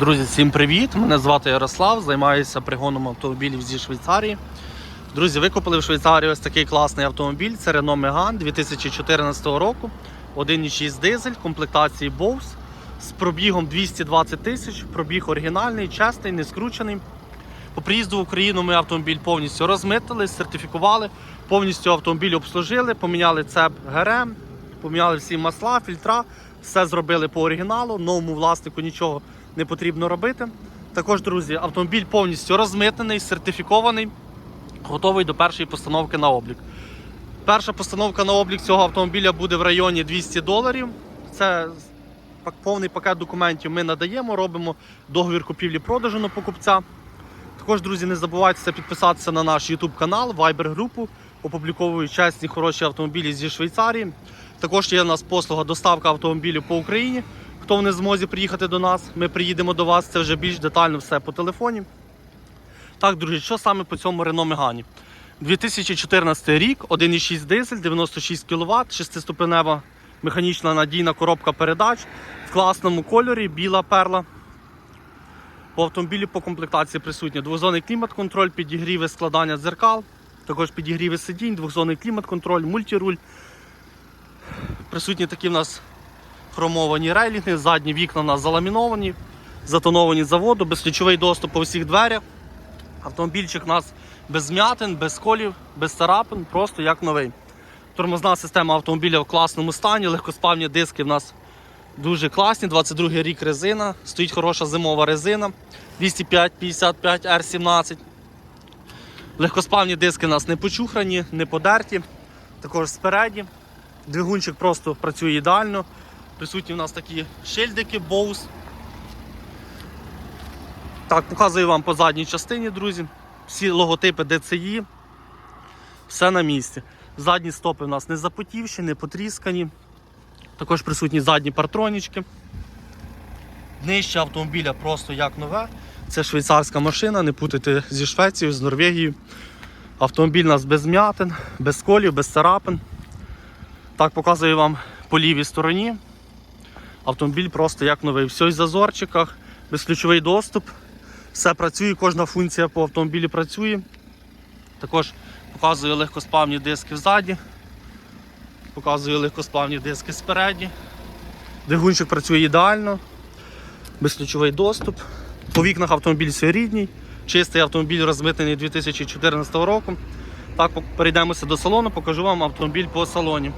Друзі, всім привіт! Мене звати Ярослав, займаюся пригоном автомобілів зі Швейцарії. Друзі, викупили в Швейцарії ось такий класний автомобіль. Це Renault Megane 2014 року. 1,6 дизель, комплектації Bose з пробігом 220 тисяч. Пробіг оригінальний, чесний, не скручений. По приїзду в Україну ми автомобіль повністю розмитили, сертифікували, повністю автомобіль обслужили, поміняли цеп ГРМ, поміняли всі масла, фільтра, все зробили по оригіналу, новому власнику нічого не потрібно робити. Також, друзі, автомобіль повністю розмитнений, сертифікований, готовий до першої постановки на облік. Перша постановка на облік цього автомобіля буде в районі 200 доларів. Це повний пакет документів ми надаємо, робимо договір купівлі-продажу на покупця. Також, друзі, не забувайте підписатися на наш YouTube канал, Viber групу. Опубліковую чесні хороші автомобілі зі Швейцарії. Також є у нас послуга доставка автомобілів по Україні. Хто в не змозі приїхати до нас, ми приїдемо до вас. Це вже більш детально все по телефоні. Так, друзі, що саме по цьому Renault Megane? 2014 рік, 1,6 дизель, 96 кВт, шестиступенева механічна надійна коробка передач в класному кольорі, біла перла. По автомобілі по комплектації присутні двозонний клімат-контроль, підігріви складання дзеркал, також підігріви сидінь, двохзонний клімат-контроль, мультируль. Присутні такі в нас хромовані рейлінги, задні вікна у нас заламіновані, затоновані заводу, безключовий доступ по всіх дверях. Автомобільчик у нас без змятин, без колів, без царапин, просто як новий. Тормозна система автомобіля в класному стані, легкоспавні диски в нас дуже класні. 22 рік резина, стоїть хороша зимова резина 205-55 R17. Легкоспавні диски у нас не почухрані, не подерті. Також спереді. Двигунчик просто працює ідеально. Присутні в нас такі шильдики Bose. Так, показую вам по задній частині, друзі. Всі логотипи DCI. Все на місці. Задні стопи у нас не запотівші, не потріскані. Також присутні задні партронічки. Днище автомобіля просто як нове. Це швейцарська машина, не путайте зі Швецією, з Норвегією. Автомобіль у нас без м'ятин, без колів, без царапин. Так показую вам по лівій стороні. Автомобіль просто як новий. Все в зазорчиках, безключовий доступ. Все працює, кожна функція по автомобілі працює. Також показую легкосплавні диски ззаді. Показую легкосплавні диски спереді. Двигунчик працює ідеально, безключовий доступ. По вікнах автомобіль рідній. Чистий автомобіль розмитнений 2014 року. Так, перейдемося до салону, покажу вам автомобіль по салоні.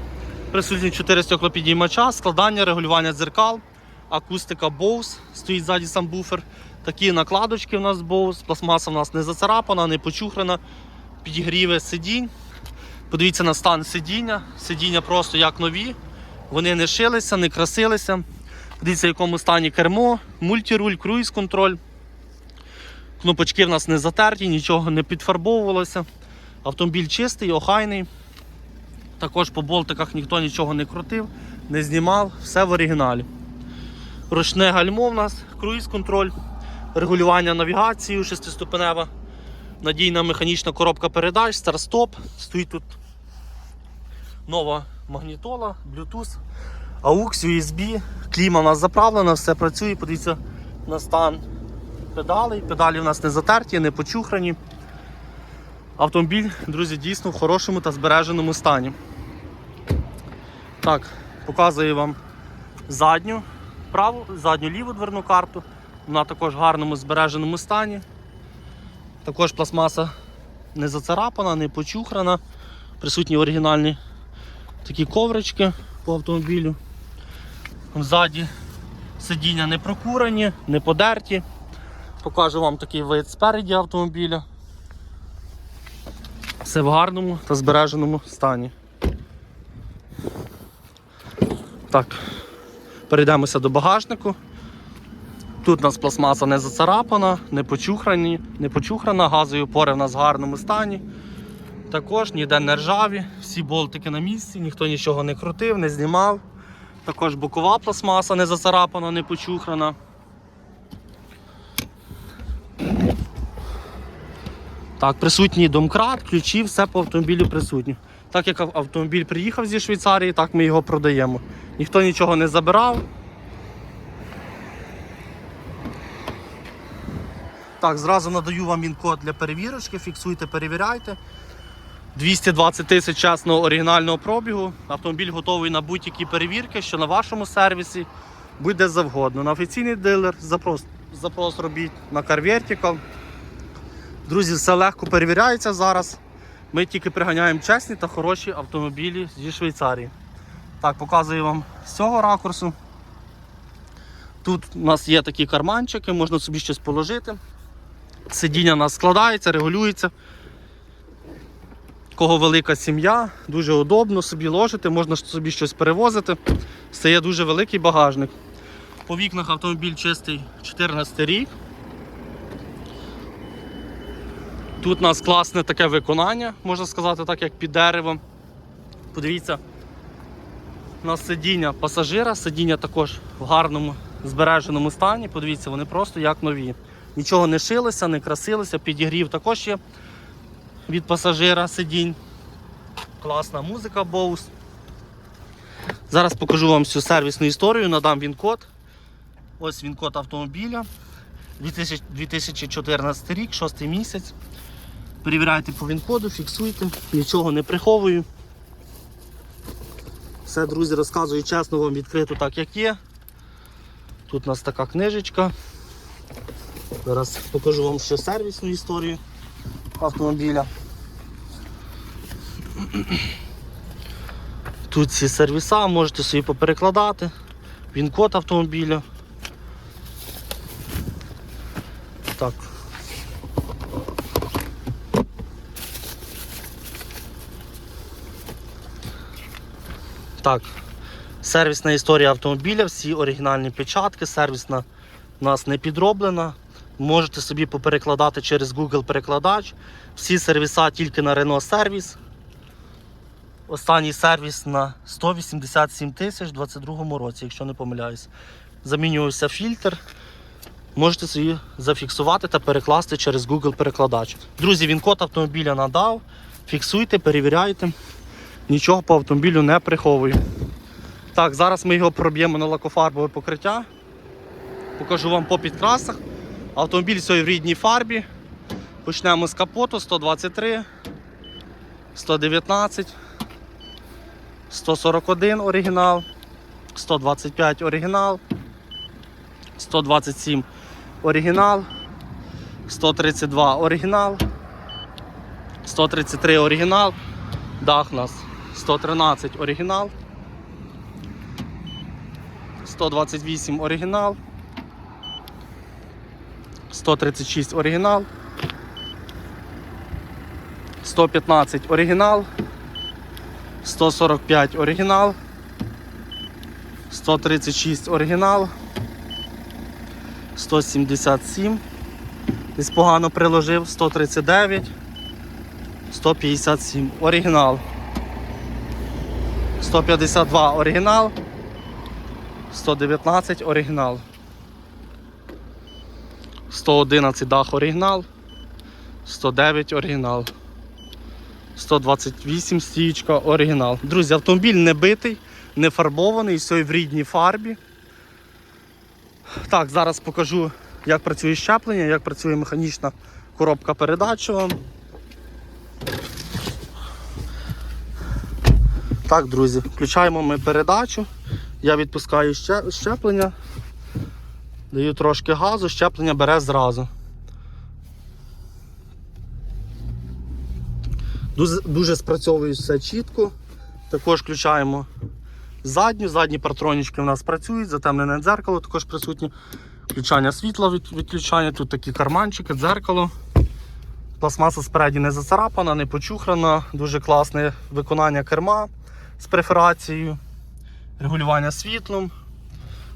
Присутні 4 стеклопідіймача, складання, регулювання дзеркал, акустика Bose, стоїть ззаді сам буфер. Такі накладочки у нас Bose, пластмаса у нас не зацарапана, не почухрана, підігріве сидінь. Подивіться на стан сидіння. Сидіння просто як нові. Вони не шилися, не красилися. Подивіться, в якому стані кермо, мультируль, круїз-контроль. Кнопочки в нас не затерті, нічого не підфарбовувалося. Автомобіль чистий, охайний. Також по болтиках ніхто нічого не крутив, не знімав, все в оригіналі. Ручне гальмо в нас, круїз-контроль, регулювання навігацією, шестиступенева, надійна механічна коробка передач, старт-стоп. Стоїть тут нова магнітола, Bluetooth, AUX, USB, кліма у нас заправлена, все працює. Подивіться на стан педалей. Педалі у нас не затерті, не почухрані. Автомобіль, друзі, дійсно в хорошому та збереженому стані. Так, показую вам задню праву, задню ліву дверну карту. Вона також в гарному збереженому стані. Також пластмаса не зацарапана, не почухрана. Присутні оригінальні такі коврички по автомобілю. Ззаді сидіння не прокурані, не подерті. Покажу вам такий вид спереді автомобіля. Все в гарному та збереженому стані. Так, перейдемося до багажнику. Тут у нас пластмаса не зацарапана, не почухрані, не почухрана, газові опори в нас в гарному стані. Також ніде не ржаві, всі болтики на місці, ніхто нічого не крутив, не знімав. Також бокова пластмаса не зацарапана, не почухрана. Так, присутній домкрат, ключі, все по автомобілю присутнє. Так як автомобіль приїхав зі Швейцарії, так ми його продаємо. Ніхто нічого не забирав. Так, зразу надаю вам він-код для перевірочки, фіксуйте, перевіряйте. 220 тисяч чесного оригінального пробігу. Автомобіль готовий на будь-які перевірки, що на вашому сервісі буде завгодно. На офіційний дилер запрос, запрос робіть на Car Vertical. Друзі, все легко перевіряється зараз. Ми тільки приганяємо чесні та хороші автомобілі зі Швейцарії. Так, показую вам з цього ракурсу. Тут у нас є такі карманчики, можна собі щось положити. Сидіння у нас складається, регулюється. Кого велика сім'я, дуже удобно собі ложити, можна собі щось перевозити. Стає дуже великий багажник. По вікнах автомобіль чистий 14 рік. Тут у нас класне таке виконання, можна сказати, так як під деревом. Подивіться, у нас сидіння пасажира, сидіння також в гарному збереженому стані. Подивіться, вони просто як нові. Нічого не шилося, не красилося, підігрів також є від пасажира сидінь. Класна музика Bose. Зараз покажу вам всю сервісну історію, надам він код. Ось він код автомобіля. 2014 рік, 6 місяць. Перевіряйте по він-коду, фіксуйте, нічого не приховую. Все, друзі, розказую чесно вам відкрито так, як є. Тут у нас така книжечка. Зараз покажу вам ще сервісну історію автомобіля. Тут ці сервіса, можете собі поперекладати. Він код автомобіля. Так. Сервісна історія автомобіля, всі оригінальні печатки, сервісна у нас не підроблена. Можете собі поперекладати через Google перекладач. Всі сервіса тільки на Renault сервіс. Останній сервіс на 187 тисяч у 2022 році, якщо не помиляюсь. Замінювався фільтр. Можете собі зафіксувати та перекласти через Google перекладач. Друзі, він код автомобіля надав. Фіксуйте, перевіряйте. Нічого по автомобілю не приховую. Так, зараз ми його проб'ємо на лакофарбове покриття. Покажу вам по підкрасах. Автомобіль сьогодні в рідній фарбі. Почнемо з капоту 123, 119, 141 оригінал, 125 оригінал, 127 оригінал, 132 оригінал, 133 оригінал, дах нас 113 оригінал, 128 оригінал. 136 оригінал, 115 оригінал, 145 оригінал, 136 оригінал, 177, десь погано приложив, 139, 157 оригінал, 152 оригінал, 119 оригінал. 111 дах оригінал, 109 оригінал, 128 стічка оригінал. Друзі, автомобіль не битий, не фарбований, все в рідній фарбі. Так, зараз покажу, як працює щеплення, як працює механічна коробка передач. вам. Так, друзі, включаємо ми передачу. Я відпускаю щеплення. Даю трошки газу, щеплення бере зразу. Дуже, дуже спрацьовує все чітко. Також включаємо задню. Задні партронічки у нас працюють, затемнене дзеркало також присутнє. Включання світла, від, відключання, тут такі карманчики, дзеркало. Пластмаса спереді не зацарапана, не почухрана, дуже класне виконання керма з преферацією, регулювання світлом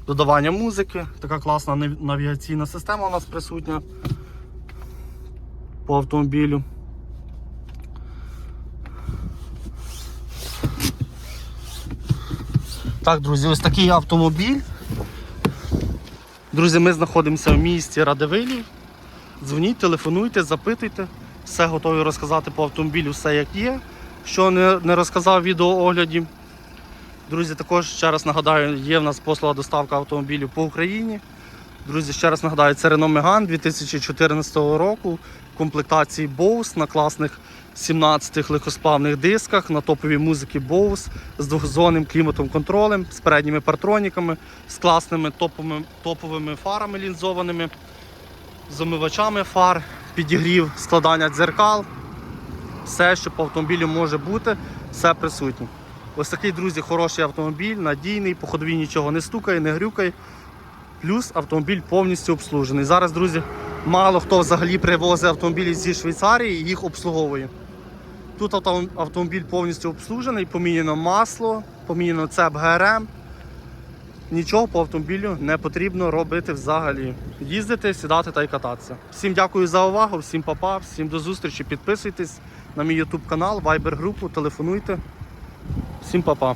додавання музики. Така класна навігаційна система у нас присутня по автомобілю. Так, друзі, ось такий автомобіль. Друзі, ми знаходимося в місті Радивилів. Дзвоніть, телефонуйте, запитуйте. Все готові розказати по автомобілю, все як є, що не, не розказав в відеоогляді. Друзі, також ще раз нагадаю, є в нас послуга доставка автомобілів по Україні. Друзі, ще раз нагадаю, це Renault Megane 2014 року в комплектації Bose на класних 17 легкосплавних дисках, на топовій музики Bose з двохзонним кліматом контролем, з передніми партроніками, з класними топовими, топовими фарами лінзованими, з омивачами фар, підігрів, складання дзеркал. Все, що по автомобілю може бути, все присутнє. Ось такий, друзі, хороший автомобіль, надійний, по ходовій нічого не стукає, не грюкає. Плюс автомобіль повністю обслужений. Зараз, друзі, мало хто взагалі привозить автомобілі зі Швейцарії і їх обслуговує. Тут автомобіль повністю обслужений, поміняно масло, поміняно цеп ГРМ. Нічого по автомобілю не потрібно робити взагалі. Їздити, сідати та й кататися. Всім дякую за увагу, всім папа, всім до зустрічі. Підписуйтесь на мій YouTube канал, Viber групу, телефонуйте. Всім папа.